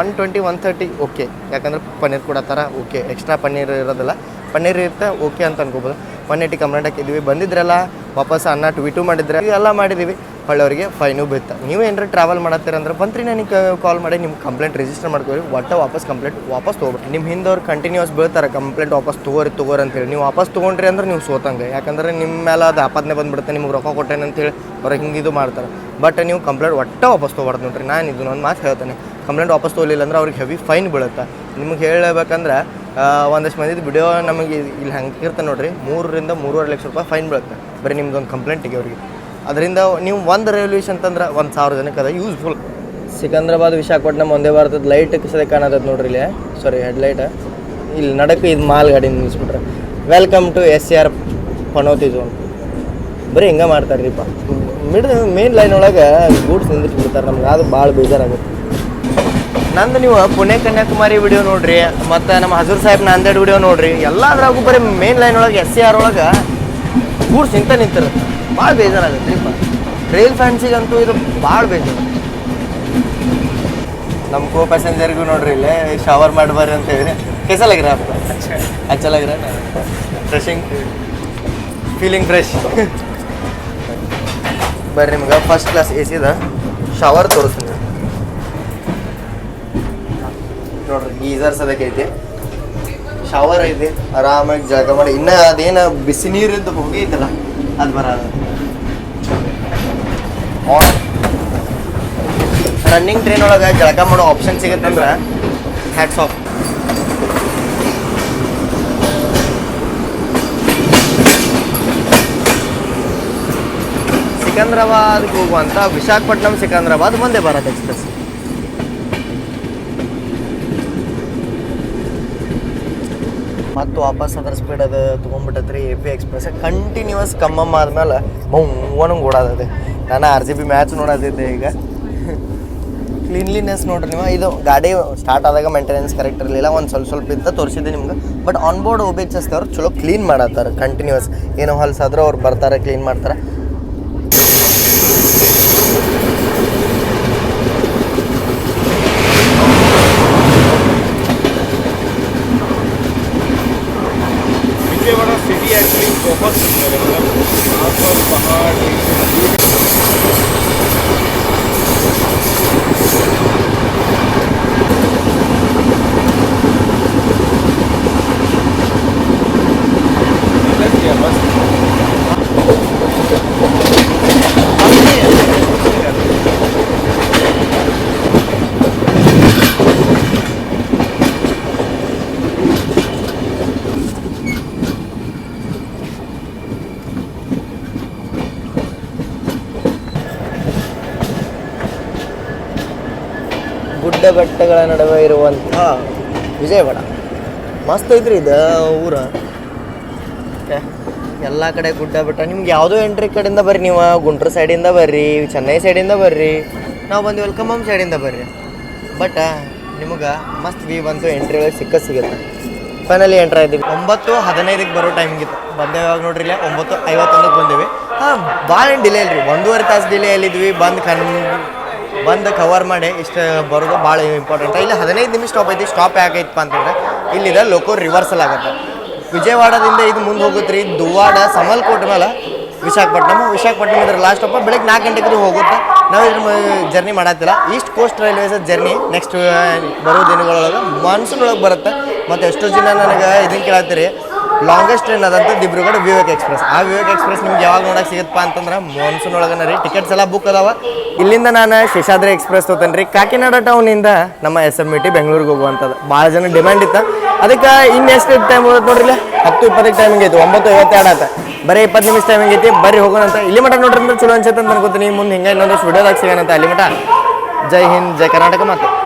one twenty one thirty okay ಯಾಕಂದ್ರೆ ಪನ್ನೀರ್ ಕೊಡತ್ತಾರ ಓಕೆ ಎಕ್ಸ್ಟ್ರಾ ಪನ್ನೀರ್ ಇರೋದಿಲ್ಲ. ಪನ್ನೀರ್ ಇರುತ್ತೆ ಓಕೆ ಅಂತ ಅನ್ಕೋಬೋದು. ಒನ್ ಏಯ್ಟಿ ಕಂಪ್ಲೇಂಟ್ ಹಾಕಿದ್ವಿ ಬಂದಿದ್ರಲ್ಲ, ವಾಪಸ್ ಅನ್ನ ಟ್ವೀಟು ಮಾಡಿದ್ರೆ ಎಲ್ಲ ಮಾಡಿದ್ದೀವಿ. ಹೊಳ್ಳವರಿಗೆ ಫೈನು ಬೀಳ್ತಾ ನೀವು ಏನಾರ ಟ್ರಾವೆಲ್ ಮಾಡತ್ತೀರಂದ್ರೆ ಬಂತ್ರಿ ನನಗೆ ಕಾಲ್ ಮಾಡಿ ನಿಮ್ಮ ಕಂಪ್ಲೇಂಟ್ ರಿಜಿಸ್ಟರ್ ಮಾಡ್ಕೋರಿ ಒಟ್ಟು ವಾಪಸ್ ಕಂಪ್ಲೇಂಟ್ ವಾಪಸ್ ತೊಗೊಬೇಡಿ ನಿಮ್ಮ ಹಿಂದವ್ರು ಕಂಟಿನ್ಯೂಸ್ ಬೀಳ್ತಾರೆ ಕಂಪ್ಲೇಂಟ್ ವಾಪಸ್ ತೊಗೋರಿ ತೊಗೋರಿ ಅಂತೇಳಿ. ನೀವು ವಾಪಸ್ ತೊಗೊಂಡ್ರಿ ಅಂದ್ರೆ ನೀವು ಸೋತಂಗೆ. ಯಾಕಂದ್ರೆ ನಿಮ್ಮ ಮೇಲೆ ಅದು ಆಪಾದನೆ ಬಂದುಬಿಡುತ್ತೆ, ನಿಮ್ಗೆ ರೊಕ್ಕ ಕೊಟ್ಟೇನೆ ಅಂತೇಳಿ ಅವ್ರಿಗೆ ಹಿಂಗೆ ಇದು ಮಾಡ್ತಾರೆ. ಬಟ್ ನೀವು ಕಂಪ್ಲೇಂಟ್ ಒಟ್ಟೆ ವಾಪಸ್ ತೊಗೊಬಾರ್ದು ನೋಡ್ರಿ. ನಾನು ಇದು ಒಂದು ಮಾತು ಹೇಳ್ತೇನೆ. ಕಂಪ್ಲೇಂಟ್ ವಾಪಸ್ ತೊಗೊಲಿಲ್ಲ ಅಂದ್ರೆ ಅವ್ರಿಗೆ ಹೆವಿ ಫೈನ್ ಬೀಳುತ್ತೆ. ನಿಮ್ಗೆ ಹೇಳಬೇಕಂದ್ರೆ ಒಂದಷ್ಟು ಮಂದಿದ್ದು ವಿಡಿಯೋ ನಮಗೆ ಇಲ್ಲಿ ಹಂಗೆ ಇರ್ತದೆ ನೋಡ್ರಿ. ಮೂರರಿಂದ ಮೂರುವರೆ ಲಕ್ಷ ರೂಪಾಯಿ ಫೈನ್ ಬೀಳುತ್ತೆ. ಬರೀ ನಿಮ್ದು ಒಂದು ಕಂಪ್ಲೇಂಟಿಗೆ ಅವ್ರಿಗೆ. ಅದರಿಂದ ನೀವು ಒಂದು ರೆವಲ್ಯೂಷನ್ ಅಂತಂದ್ರೆ ಒಂದು ಸಾವಿರ ಜನಕ್ಕೆ ಅದು ಯೂಸ್ಫುಲ್ ಸಿಕಂದ್ರಾಬಾದ್ ವಿಶಾಖಪಟ್ಟಣಂ ಒಂದೇ ಭಾರತದ ಲೈಟ್ ಸದ ಕಾಣತೈತೆ ನೋಡ್ರಿ ಇಲ್ಲಿ. ಸಾರಿ ಹೆಡ್ಲೈಟ್ ಇಲ್ಲಿ ನಡಕ್ಕೆ ಇದು ಮಾಲ್ ಗಾಡಿ ನಿಲ್ಲಿಸ್ಬಿಟ್ರೆ welcome to S C R ಪನೋತಿ zone ಬರೀ ಹಿಂಗೆ ಮಾಡ್ತಾರೆ ರೀಪ ಮಿಡ್ ಮೇನ್ ಲೈನ್ ಒಳಗೆ ಗೂಡ್ಸ್ ನಿಂದಿಸ್ಬಿಡ್ತಾರೆ ನಮ್ಗೆ. ಅದು ಭಾಳ ಬೇಜಾರಾಗುತ್ತೆ. ನಂದು ನೀವು ಪುಣೆ ಕನ್ಯಾಕುಮಾರಿ ವಿಡಿಯೋ ನೋಡ್ರಿ ಮತ್ತು ನಮ್ಮ ಹಜೂರ್ ಸಾಹೇಬ್ ನಾಂದೇಡ್ ವಿಡಿಯೋ ನೋಡ್ರಿ ಎಲ್ಲದ್ರಾಗೂ ಬರೀ ಮೇನ್ ಲೈನ್ ಒಳಗೆ ಎಸ್ ಸಿ ಆರ್ ಒಳಗೆ ಗೂಡ್ಸ್ ನಿಂತ ನಿಂತಿರುತ್ತೆ. ಭಾಳ ಬೇಜಾರಾಗುತ್ತೆ ರೀಪ ರೈಲ್ ಫ್ಯಾನ್ಸಿಗಂತೂ ಇದು ಭಾಳ ಬೇಜಾರು. ನಮ್ಮ ಕೋ ಪ್ಯಾಸೆಂಜರ್ಗೂ ನೋಡ್ರಿ ಇಲ್ಲೇ ಶವರ್ ಮಾಡಿ ಬರ್ರಿ ಅಂತ ಹೇಳಿ ಕೆಸಲಾಗಿರ ಹಚ್ಚಲಾಗಿರ ಫ್ರೆಶಿಂಗ್ ಫೀಲಿಂಗ್ ಫ್ರೆಶ್ ಬರ್ರಿ ನಿಮ್ಗೆ. ಫಸ್ಟ್ ಕ್ಲಾಸ್ ಎ ಸಿದ ಶವರ್ ತೋರಿಸ್ತೀನಿ. ನೋಡ್ರಿ ಅದಕ್ಕೆ ಐತಿ ಶವರ್ ಐತಿ, ಆರಾಮಾಗಿ ಜಾಗ ಮಾಡಿ. ಇನ್ನ ಅದೇನ ಬಿಸಿ ನೀರಿದ್ದು ಹೋಗಿ ಐತಲ್ಲ, ಅದು ಬರಲ್ಲ ರನ್ನಿಂಗ್ ಟ್ರೈನ್ ಒಳಗೆ ಜಳಕ ಮಾಡೋ ಆಪ್ಷನ್ ಸಿಗತ್ತಂದ್ರೆ ಹ್ಯಾಟ್ಸ್ ಆಫ್ ಸಿಕಂದ್ರಾಬಾದ್ಗೆ ಹೋಗುವಂಥ ವಿಶಾಖಪಟ್ಟಣಂ ಸಿಕಂದ್ರಾಬಾದ್ ಒಂದೇ ಭಾರತ್ ಎಕ್ಸ್ಪ್ರೆಸ್. ಮತ್ತು ವಾಪಸ್ ಅದರ ಸ್ಪೀಡ್ ಅದು ತೊಗೊಂಡ್ಬಿಟ್ಟತ್ರಿ A P express continues Khammam ಆದ್ಮೇಲೆ ಮೌವನಂಗೆ ಓಡಾದದೆ ನಾನು ಆರ್ ಜಿ ಬಿ ಮ್ಯಾಚ್ ನೋಡೋದಿದ್ದೆ ಈಗ. ಕ್ಲೀನ್ಲಿನೆಸ್ ನೋಡ್ರಿ ನೀವು. ಇದು ಗಾಡಿ ಸ್ಟಾರ್ಟ್ ಆದಾಗ ಮೇಂಟೆನೆನ್ಸ್ ಕರೆಕ್ಟ್ ಇರಲಿಲ್ಲ. ಒಂದು ಸ್ವಲ್ಪ ಸ್ವಲ್ಪ ಇದ್ದ ತೋರಿಸಿದ್ದೆ ನಿಮ್ಗೆ. ಬಟ್ ಆನ್ ಬೋರ್ಡ್ ಓಬೇಚಸ್ ಅವ್ರು ಚಲೋ ಕ್ಲೀನ್ ಮಾಡತ್ತಾರೆ. ಕಂಟಿನ್ಯೂಸ್ ಏನೋ ಹೊಲ್ಸಾದ್ರೂ ಅವ್ರು ಬರ್ತಾರೆ ಕ್ಲೀನ್ ಮಾಡ್ತಾರೆ. ಬೆಟ್ಟಗಳ ನಡುವೆ ಇರುವಂತಹ ವಿಜಯವಾಡ. ಮಸ್ತ್ ಐತ್ರಿ ಇದು ಊರ. ಎಲ್ಲ ಕಡೆ ಗುಡ್ಡ ಬೆಟ್ಟ. ನಿಮ್ಗೆ ಯಾವುದೋ ಎಂಟ್ರಿ ಕಡೆಯಿಂದ ಬರ್ರಿ ನೀವು. ಸೈಡ್ ಸೈಡಿಂದ ಬರ್ರಿ ಚೆನ್ನೈ ಸೈಡಿಂದ ಬರ್ರಿ. ನಾವು ಬಂದು ವೆಲ್ಕಮ್ ಸೈಡಿಂದ ಬರ್ರಿ. ಬಟ್ ನಿಮಗೆ ಮಸ್ತ್ ವಿ ಬಂತು ಎಂಟ್ರಿ ಒಳಗೆ ಸಿಕ್ಕ ಸಿಗುತ್ತೆ. ಫೈನಲಿ ಎಂಟ್ರ್ ಆಯ್ತೀವಿ ಒಂಬತ್ತು ಹದಿನೈದಕ್ಕೆ ಬರೋ ಟೈಮಿಗಿತ್ತು ಇತ್ತು. ಇವಾಗ ನೋಡ್ರಿ ಇಲ್ಲ ಒಂಬತ್ತು ಐವತ್ತೊಂದಕ್ಕೆ ಬಂದೇವಿ. ಹಾಂ ಭಾಳ ಡಿಲೇ ಇಲ್ರಿ. ಒಂದೂವರೆ ತಾಸು ಡಿಲೇ ಅಲ್ಲಿದ್ವಿ. ಬಂದು ಕನ್ ಬಂದು ಕವರ್ ಮಾಡಿ ಇಷ್ಟು ಬರೋದು ಭಾಳ ಇಂಪಾರ್ಟೆಂಟ್ ಇಲ್ಲಿ, ಹದಿನೈದು ನಿಮಿಷ ಸ್ಟಾಪ್ ಐತಿ ಸ್ಟಾಪ್ ಯಾಕೈತಪ್ಪ ಅಂತಂದ್ರೆ ಇಲ್ಲಿದೆ ಲೋಕೋ ರಿವರ್ಸಲ್ ಆಗುತ್ತೆ. ವಿಜಯವಾಡದಿಂದ ಇದು ಮುಂದೆ ಹೋಗುತ್ತೆ ರೀ ದುವಾಡ ಸಮಲ್ಕೋಟ್ ಮೇಲೆ ವಿಶಾಖಪಟ್ಟಣಂ ವಿಶಾಖಪಟ್ಟಣಂ ಇದ್ರ ಲಾಸ್ಟ್ ಸ್ಟಾಪ್ ಬೆಳಗ್ಗೆ ನಾಲ್ಕು ಗಂಟೆಗೆ ಹೋಗುತ್ತೆ. ನಾವು ಇದ್ರ journey ಮಾಡತ್ತಿಲ್ಲ East Coast Railways journey next ಬರೋ ದಿನಗಳೊಳಗೆ ಮಾನ್ಸೂನ್ ಒಳಗೆ ಬರುತ್ತೆ. ಮತ್ತು ಎಷ್ಟೋ ಜನ ನನಗೆ ಇದನ್ನು ಕೇಳತ್ತೀರಿ ಲಾಂಗೆಸ್ಟ್ ಟ್ರೈನ್ ಅದಂತ ದಿಬ್ರುಗಢ ವಿವೇಕ್ ಎಕ್ಸ್ಪ್ರೆಸ್ ಆ ವಿವೇಕ್ ಎಕ್ಸ್ಪ್ರೆಸ್ ನಿಮ್ಗೆ ಯಾವಾಗ ನೋಡಕ್ಕೆ ಸಿಗುತ್ತಪ್ಪ ಅಂತಂದ್ರೆ ಮಾನ್ಸೂನ್ ಒಳಗನ ರೀ. ಟಿಕೆಟ್ಸ್ ಎಲ್ಲ ಬುಕ್ ಅದಾವ. ಇಲ್ಲಿಂದ ನಾನು ಶೇಷಾದ್ರಿ ಎಕ್ಸ್ಪ್ರೆಸ್ ತೊಗೊತೇನೆ ರೀ. ಕಾಕಿನಾಡ ಟೌನಿಂದ ನಮ್ಮ ಎಸ್ ಎಂ ಟಿ ಬೆಂಗಳೂರಿಗೆ ಹೋಗುವಂಥದ್ದು ಭಾಳ ಜನ ಡಿಮ್ಯಾಂಡ್ ಇತ್ತು. ಅದಕ್ಕೆ ಇನ್ನು ಎಷ್ಟು ಟೈಮ್ ಹೋಗುತ್ತೆ ನೋಡ್ರಿ? ಹತ್ತು ಇಪ್ಪತ್ತಕ್ಕೆ ಟೈಮಿಂಗ್ ಐತಿ. ಒಂಬತ್ತು ಐವತ್ತೆರಡು ಆತ. ಬರೀ ಇಪ್ಪತ್ತು ನಿಮಿಷ ಟೈಮಿಂಗ್ ಐತಿ. ಬರ್ರಿ ಹೋಗೋಣ ಅಂತ. ಇಲ್ಲಿ ಮಟ ನೋಡ್ರಿ ಅಂದ್ರೆ ಚಲೋ ಅನ್ಸುತ್ತೆ ಅಂತ ಅನ್ಕೋತೀನಿ. ಮುಂದೆ ಹಿಂಗೆ ಇನ್ನೊಂದು ವಿಡಿಯೋದಾಗ ಸಿಗೋಣ ಅಂತ. ಅಲ್ಲಿ ಮಟ ಜೈ ಹಿಂದ್, ಜೈ ಕರ್ನಾಟಕ ಮಾತು.